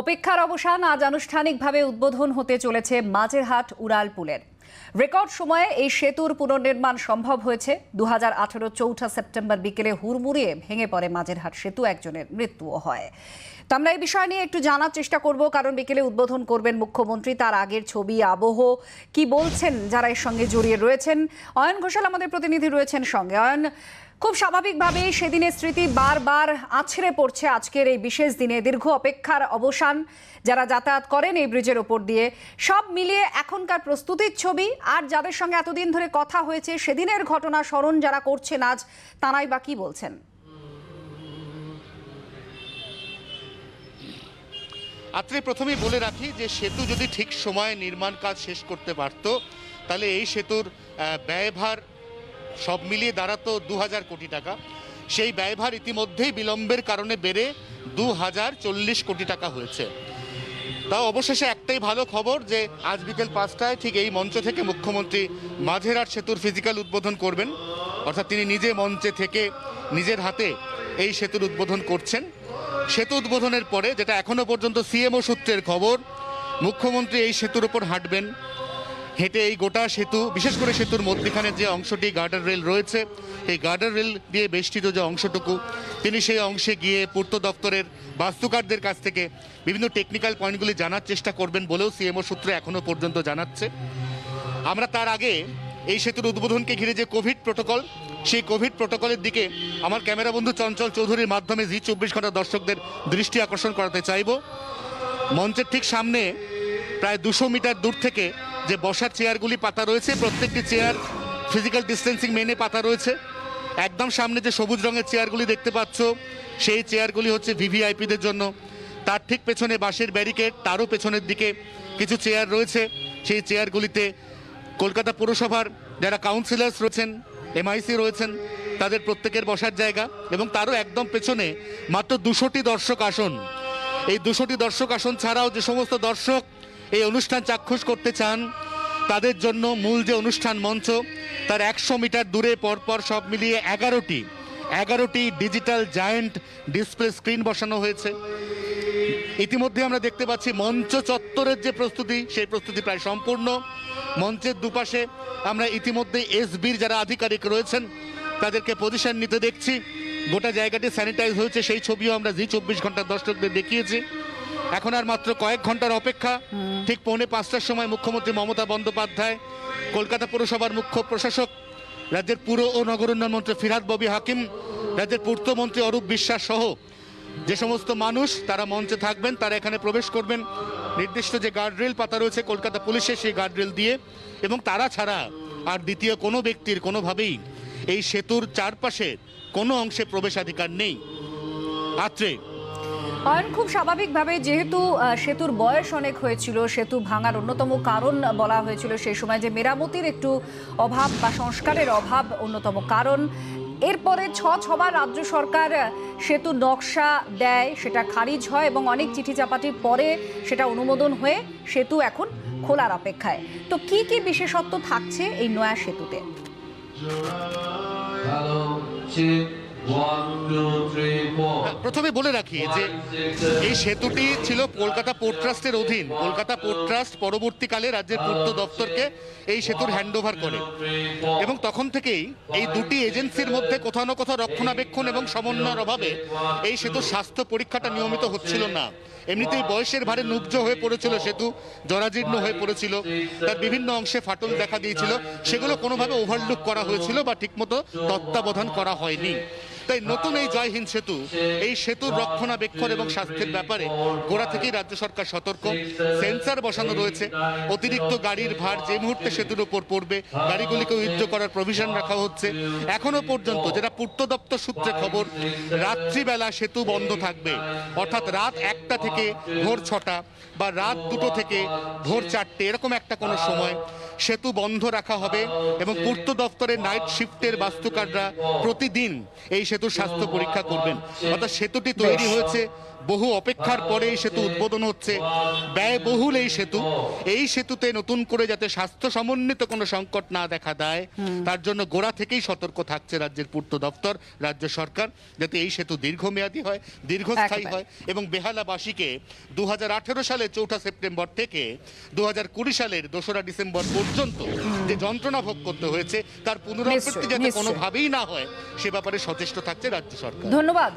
অপেক্ষার অবসান আজ আনুষ্ঠানিকভাবে উদ্বোধন হতে চলেছে মাঝেরহাট উড়াল পুলের রেকর্ড সময়ে এই সেতুর পুনর্নির্মাণ সম্ভব হয়েছে। দু হাজার আঠেরো চৌঠা সেপ্টেম্বর বিকেলে হুড়মুড়িয়ে ভেঙে পড়ে মাঝেরহাট সেতু, একজনের মৃত্যুও হয়। তো আমরা এই বিষয় নিয়ে একটু জানার চেষ্টা করব, কারণ বিকেলে উদ্বোধন করবেন মুখ্যমন্ত্রী, তার আগের ছবি, আবহ, কি বলছেন যারা এর সঙ্গে জড়িয়ে রয়েছেন? অয়ন ঘোষাল আমাদের প্রতিনিধি রয়েছেন সঙ্গে। অয়ন খুব স্বাভাবিকভাবেই সেদিনের স্মৃতি বারবার আছড়ে পড়ছে আজকের এই বিশেষ দিনে। দীর্ঘ অপেক্ষার অবসান যারা যাতায়াত করেন এই ব্রিজের ওপর দিয়ে। সব মিলিয়ে এখনকার প্রস্তুতির ছবি, আর যাদের সঙ্গে এতদিন ধরে কথা হয়েছে, সেদিনের ঘটনা স্মরণ যারা করছেন আজ, তারাই বা কী বলছেন? আত্রে প্রথমেই বলে রাখি যে সেতু যদি ঠিক সময়ে নির্মাণ কাজ শেষ করতে পারত, তাহলে এই সেতুর ব্যয়ভার সব মিলিয়ে দাঁড়াতো দু হাজার কোটি টাকা। সেই ব্যয়ভার ইতিমধ্যেই বিলম্বের কারণে বেড়ে দু হাজার চল্লিশ কোটি টাকা হয়েছে। তাও অবশেষে একটাই ভালো খবর যে, আজ বিকেল পাঁচটায় ঠিক এই মঞ্চ থেকে মুখ্যমন্ত্রী মাঝেরহাট সেতুর ফিজিক্যাল উদ্বোধন করবেন। অর্থাৎ তিনি নিজে মঞ্চে থেকে নিজের হাতে এই সেতুর উদ্বোধন করছেন। সেতু উদ্বোধনের পরে, যেটা এখনও পর্যন্ত সিএমও সূত্রের খবর, মুখ্যমন্ত্রী এই সেতুর উপর হাঁটবেন। হেঁটে এই গোটা সেতু, বিশেষ করে সেতুর মধ্যখানে যে অংশটি গার্ডার রেল রয়েছে, এই গার্ডার রেল দিয়ে বেষ্টিত যে অংশটুকু, তিনি সেই অংশে গিয়ে পূর্ত দপ্তরের বাস্তুকারদের কাছ থেকে বিভিন্ন টেকনিক্যাল পয়েন্টগুলি জানার চেষ্টা করবেন বলেও সিএমও সূত্রে এখনও পর্যন্ত জানাচ্ছে। আমরা তার আগে এই সেতুর উদ্বোধনকে ঘিরে যে কোভিড প্রোটোকল সেই কোভিড প্রোটোকলের দিকে আমার ক্যামেরা বন্ধু চঞ্চল চৌধুরীর মাধ্যমে জি চব্বিশ ঘণ্টা দর্শকদের দৃষ্টি আকর্ষণ করাতে চাইব। মঞ্চের ঠিক সামনে প্রায় দুশো মিটার দূর থেকে যে বসার চেয়ারগুলি পাতা রয়েছে, প্রত্যেকটি চেয়ার ফিজিক্যাল ডিস্টেন্সিং মেনে পাতা রয়েছে। একদম সামনে যে সবুজ রঙের চেয়ারগুলি দেখতে পাচ্ছ, সেই চেয়ারগুলি হচ্ছে ভিভিআইপিদের জন্য। তার ঠিক পেছনে বাঁশের ব্যারিকেড, তারও পেছনের দিকে কিছু চেয়ার রয়েছে। সেই চেয়ারগুলিতে কলকাতা পুরসভার যারা কাউন্সিলার্স রয়েছেন এমআইসি রয়েছেন, তাদের প্রত্যেকের বসার জায়গা এবং তারও একদম পেছনে মাত্র দুশোটি দর্শক আসন। এই দুশোটি দর্শক আসন ছাড়াও যে সমস্ত দর্শক এই অনুষ্ঠান চাক্ষুষ করতে চান, তাদের জন্য মূল যে অনুষ্ঠান মঞ্চ, তার একশো মিটার দূরে পরপর সব মিলিয়ে এগারোটি এগারোটি ডিজিটাল জায়েন্ট ডিসপ্লে স্ক্রিন বসানো হয়েছে। ইতিমধ্যে আমরা দেখতে পাচ্ছি মঞ্চ চত্বরের যে প্রস্তুতি, সেই প্রস্তুতি প্রায় সম্পূর্ণ। মঞ্চের দুপাশে আমরা ইতিমধ্যে এসবির যারা আধিকারিক রয়েছেন, তাদেরকে পজিশন নিতে দেখছি। গোটা জায়গাটি স্যানিটাইজ হয়েছে, সেই ছবিও আমরা জি চব্বিশ ঘণ্টার দর্শকদের দেখিয়েছি। এখন আর মাত্র কয়েক ঘণ্টার অপেক্ষা। ঠিক পৌনে পাঁচটার সময় মুখ্যমন্ত্রী মমতা বন্দ্যোপাধ্যায় কলকাতা পুরসভার মুখ্য প্রশাসক রাজ্যের পুর ও নগর উন্নয়ন মন্ত্রী ফিরহাদ ববি হাকিম রাজ্যের পূর্তমন্ত্রী অরূপ বিশ্বাস সহ যে সমস্ত মানুষ তারা মঞ্চে থাকবেন তারা এখানে প্রবেশ করবেন। নির্দিষ্ট যে গার্ডরেল পাতা রয়েছে কলকাতা পুলিশের সেই গার্ডরেল দিয়ে এবং তারা ছাড়া আর দ্বিতীয় কোনো ব্যক্তির কোনোভাবেই এই সেতুর চারপাশে কোনো অংশে প্রবেশাধিকার নেই। আত্রে অয়ন খুব স্বাভাবিকভাবে যেহেতু সেতুর বয়স অনেক হয়েছিল, সেতু ভাঙার অন্যতম কারণ বলা হয়েছিল সেই সময় যে মেরামতির একটু অভাব বা সংস্কারের অভাব অন্যতম কারণ। এরপরে ছ ছবার রাজ্য সরকার সেতু নকশা দেয়, সেটা খারিজ হয় এবং অনেক চিঠি চাপাটির পরে সেটা অনুমোদন হয়ে সেতু এখন খোলার অপেক্ষায়। তো কি কি বিশেষত্ব থাকছে এই নয়া সেতুতে? প্রথমে বলে রাখি যে এই সেতুটি ছিল কলকাতা পোর্ট ট্রাস্টের অধীন। কলকাতা পোর্ট ট্রাস্ট পরবর্তীকালে রাজ্যের পূর্ত দপ্তরকে এই সেতুর হ্যান্ডওভার করে। এবং তখন থেকেই এই দুটি এজেন্সির মধ্যে কোথাও না কোথাও রক্ষণাবেক্ষণ এবং সমন্বয়ের অভাবে এই সেতুর স্বাস্থ্য পরীক্ষাটা নিয়মিত হচ্ছিল না। এমনিতেই বয়সের ভারে নুব্জ হয়ে পড়েছিল সেতু, জরাজীর্ণ হয়ে পড়েছিল, তার বিভিন্ন অংশে ফাটল দেখা দিয়েছিল। সেগুলো কোনোভাবে ওভারলুক করা হয়েছিল বা ঠিকমতো তত্ত্বাবধান করা হয়নি। তাই নতুন এই জয় হিন্দ সেতু, এই সেতুর রক্ষণাবেক্ষণ এবং স্বাস্থ্যের ব্যাপারে গোড়া থেকেই রাজ্য সরকার সতর্ক। সেন্সার বসানো রয়েছে। অতিরিক্ত গাড়ির ভার যে মুহূর্তে সেতুর উপর পড়বে, গাড়িগুলিকে উইথড্র করার প্রভিশন রাখা হচ্ছে। এখনও পর্যন্ত যেটা পূর্ত দপ্তর সূত্রে খবর, রাত্রিবেলা সেতু বন্ধ থাকবে। অর্থাৎ রাত একটা থেকে ভোর ছটা বা রাত দুটো থেকে ভোর চারটে, এরকম একটা কোনো সময় সেতু বন্ধ রাখা হবে এবং পূর্ত দপ্তরের নাইট শিফটের বাস্তুকাররা প্রতিদিন এই সেতুর স্বাস্থ্য পরীক্ষা করবেন। অর্থাৎ সেতুটি তৈরি হয়েছে বহু অপেক্ষার পরে এই সেতু উদ্বোধন হচ্ছে ব্যয়বহুল এই সেতু। এই সেতুতে নতুন করে যাতে স্বাস্থ্য সমন্বিত কোনো সংকট না দেখা দেয় তার জন্য গোড়া থেকেই সতর্ক থাকছে রাজ্যের পূর্ত দপ্তর রাজ্য সরকার যাতে এই সেতু দীর্ঘমেয়াদী হয় দীর্ঘস্থায়ী হয় এবং বেহালাবাসীকে দু হাজার আঠেরো সালে চৌঠা সেপ্টেম্বর থেকে দু হাজার কুড়ি সালের দোসরা ডিসেম্বর পর্যন্ত যে যন্ত্রণা ভোগ করতে হয়েছে তার পুনরাবৃত্তি যাতে কোনোভাবেই না হয় সে ব্যাপারে সচেষ্ট থাকছে রাজ্য সরকার। ধন্যবাদ।